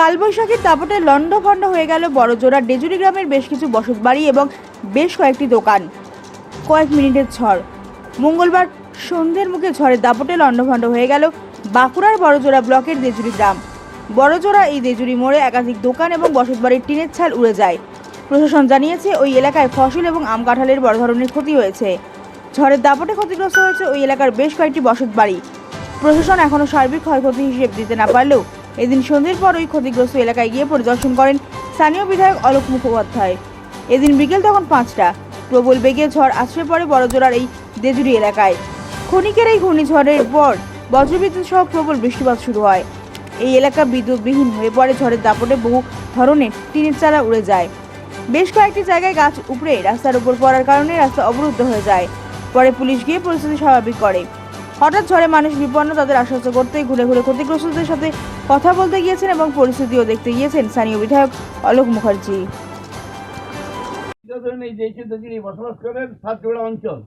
কালবৈশাখীর দাপটে লণ্ডভণ্ড হয়ে গেল বড়জোড়া ডেজুরি গ্রামের বেশ কিছু বসতবাড়ি এবং বেশ কয়েকটি দোকান। কয়েক মিনিটের ঝড়। মঙ্গলবার সন্ধ্যের মুখে ঝড়ের দাপটে লণ্ডভণ্ড হয়ে গেল বাঁকুড়ার বড়জোড়া ব্লকের দেজুরি গ্রাম। বড়জোড়া এই দেজুরি মোড়ে একাধিক দোকান এবং বসতবাড়ির টিনের ছাল উড়ে যায়। প্রশাসন জানিয়েছে, ওই এলাকায় ফসল এবং আম কাঁঠালের বড় ধরনের ক্ষতি হয়েছে। ঝড়ের দাপটে ক্ষতিগ্রস্ত হয়েছে ওই এলাকার বেশ কয়েকটি বসতবাড়ি। প্রশাসন এখনও সার্বিক ক্ষয়ক্ষতি হিসেব দিতে না পারলেও এদিন সন্ধ্যের পর ওই ক্ষতিগ্রস্ত এলাকায় গিয়ে পরিদর্শন করেন স্থানীয় বিধায়ক অলোক মুখোপাধ্যায়। এদিন বিকেল তখন পাঁচটা। প্রবল বেগে ঝড় আছড়ে পড়ে বড়জোড়ার এই দেজুরি এলাকায়। ক্ষণিকের এই ঘূর্ণিঝড়ের পর বজ্রবিদ্যুৎ সহ প্রবল বৃষ্টিপাত শুরু হয়। এই এলাকা বিদ্যুৎবিহীন হয়ে পড়ে, ঝড়ের দাপটে বহু ধরনের টিনের চালা উড়ে যায়। বেশ কয়েকটি জায়গায় গাছ উপড়ে রাস্তার উপর পড়ার কারণে রাস্তা অবরুদ্ধ হয়ে যায়। পরে পুলিশ গিয়ে পরিস্থিতি স্বাভাবিক করে। হঠাৎ ঝড়ে মানুষ বিপন্ন তাদের আশ্বস্ত করতে ঘুরে ঘুরে ক্ষতিগ্রস্তদের সাথে কথা বলতে গিয়েছেন এবং পরিস্থিতিও দেখতে গিয়েছেন স্থানীয় বিধায়ক অলোক মুখার্জি। এই বসবাস করেন সাতজোড়া অঞ্চল।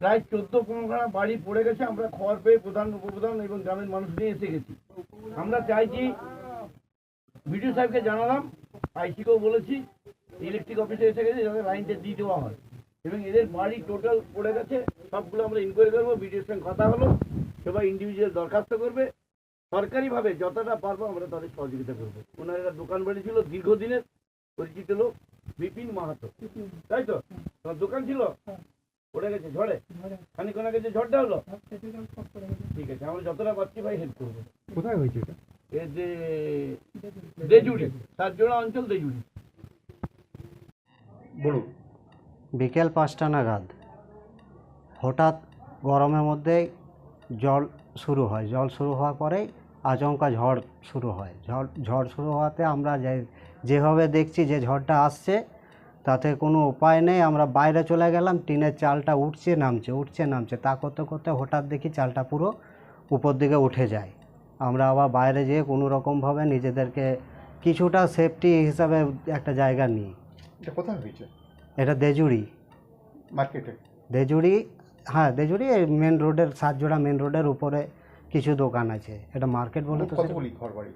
প্রায় চোদ্দ পনেরোখানা বাড়ি পড়ে গেছে, আমরা খবর পেয়ে প্রধান, উপপ্রধান এবং গ্রামের মানুষ নিয়ে এসে গেছি। আমরা চাইছি, বিডিও সাহেবকে জানালাম, আইসিকেও বলেছি, ইলেকট্রিক অফিসে এসে গেছে, যাতে লাইনটা দিয়ে দেওয়া হয়। এবং এদের বাড়ি টোটাল পড়ে গেছে সবগুলো আমরা ইনকোয়ারি করব বিডিওর সঙ্গে কথা হলো সবাই ইন্ডিভিজুয়াল দরখাস্ত করবে সরকারিভাবে যতটা পারব আমরা তাদের সহযোগিতা করব। ওনার একটা দোকান বাড়ি ছিল দীর্ঘদিনের পরিচিত লোক বিপিন মাহাতো। তাই তো? তোমার দোকান ছিল? পড়ে গেছে ঝড়ে? খানিক্ষণ আগে যে ঝড়টা হলো? ঠিক আছে আমরা যতটা পারছি ভাই হেল্প করব। কোথায় হয়েছে এটা? এর যে দেজুড়ি সাতজোড়া অঞ্চল দেজুড়ি। বলুন। বিকেল পাঁচটা নাগাদ। হঠাৎ গরমের মধ্যে জল শুরু হয়। জল শুরু হওয়ার পরেই আচমকা ঝড় শুরু হয়। ঝড় ঝড় শুরু হওয়াতে আমরা যে, যেভাবে দেখছি যে ঝড়টা আসছে, তাতে কোনো উপায় নেই। আমরা বাইরে চলে গেলাম, টিনের চালটা উঠছে, নামছে উঠছে, নামছে। তা করতে করতে হঠাৎ দেখি চালটা পুরো উপর দিকে উঠে যায়। আমরা আবার বাইরে যেয়ে কোনো রকমভাবে নিজেদেরকে কিছুটা সেফটি হিসাবে একটা জায়গা নিই। এটা কোথায় হয়েছে? এটা দেজুড়ি। মার্কেটে? দেজুড়ি হ্যাঁ দেজুড়ি মেন রোডের সাতজোড়া মেন রোডের উপরে কিছু দোকান আছে। এটা মার্কেট বলে তো সেটা- কতগুলি ঘর বাড়ি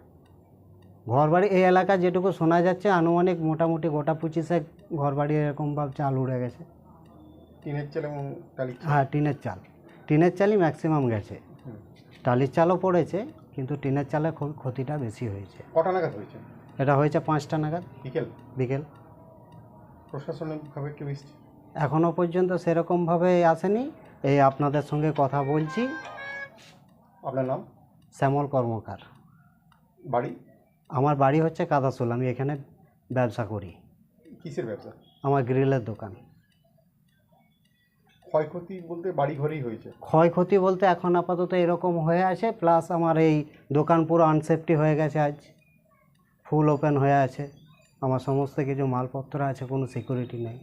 ঘর বাড়ি এই এলাকায় যেটুকু শোনা যাচ্ছে আনুমানিক মোটামুটি গোটা পঁচিশে ঘর বাড়ি এরকমভাবে চাল উড়ে গেছে। টিনের চাল এবং হ্যাঁ টিনের চাল। টিনের চালই ম্যাক্সিমাম গেছে। টালির চালও পড়েছে কিন্তু টিনের চালে খুব ক্ষতিটা বেশি হয়েছে। কটা নাগাদ হয়েছে? এটা হয়েছে পাঁচটা নাগাদ। বিকেল? বিকেল। প্রশাসনিকভাবে এসছে এখনও পর্যন্ত সেরকমভাবে আসেনি। এই আপনাদের সঙ্গে কথা বলছি। আপনার নাম? শ্যামল কর্মকার। বাড়ি? আমার বাড়ি হচ্ছে কাদাসুল। আমি এখানে ব্যবসা করি। কিসের ব্যবসা? আমার গ্রিলের দোকান। ক্ষয়ক্ষতি বলতে বাড়ি ঘরেই হয়েছে? ক্ষয়ক্ষতি বলতে এখন আপাতত এরকম হয়ে আছে প্লাস আমার এই দোকান পুরো আনসেফটি হয়ে গেছে আজ। ফুল ওপেন হয়ে আছে। আমার সমস্ত কিছু মালপত্র আছে কোনো সিকিউরিটি নেই।